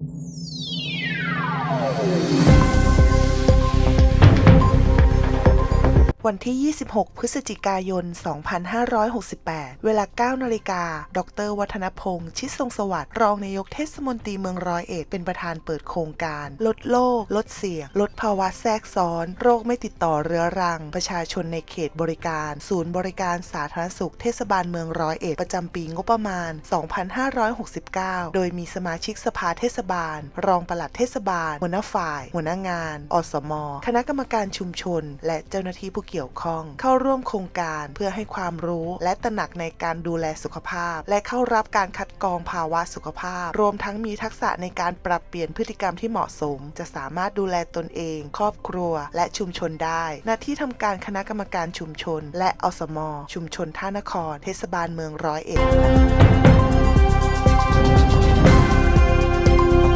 you วันที่ 26 พฤศจิกายน 2568 เวลา 9 นาฬิกา ดร วัฒนพงษ์ชิดทรงสวัสดิ์ รองนายกเทศมนตรีเมืองร้อยเอ็ด เป็นประธานเปิดโครงการ ลดโรคลดเสี่ยง ลดภาวะแทรกซ้อน โรคไม่ติดต่อเรื้อรัง ประชาชนในเขตบริการ ศูนย์บริการสาธารณสุข เทศบาลเมืองร้อยเอ็ด ประจำปีงบประมาณ 2569 โดยมีสมาชิกสภาเทศบาล รองปลัดเทศบาล หัวหน้าฝ่าย หัวหน้างาน อสม คณะกรรมการชุมชน และเจ้าหน้าที่ผู้เกี่ยวข้อง เข้าร่วมโครงการเพื่อให้ความรู้ และตระหนักในการดูแลสุขภาพ และเข้ารับการคัดกรองภาวะสุขภาพ รวมทั้งมีทักษะในการปรับเปลี่ยนพฤติกรรมที่เหมาะสม จะสามารถดูแลตนเอง ครอบครัว และชุมชนได้ หน้าที่ทำการคณะกรรมการชุมชน และอสม ชุมชนท่านคร เทศบาลเมืองร้อยเอ็ด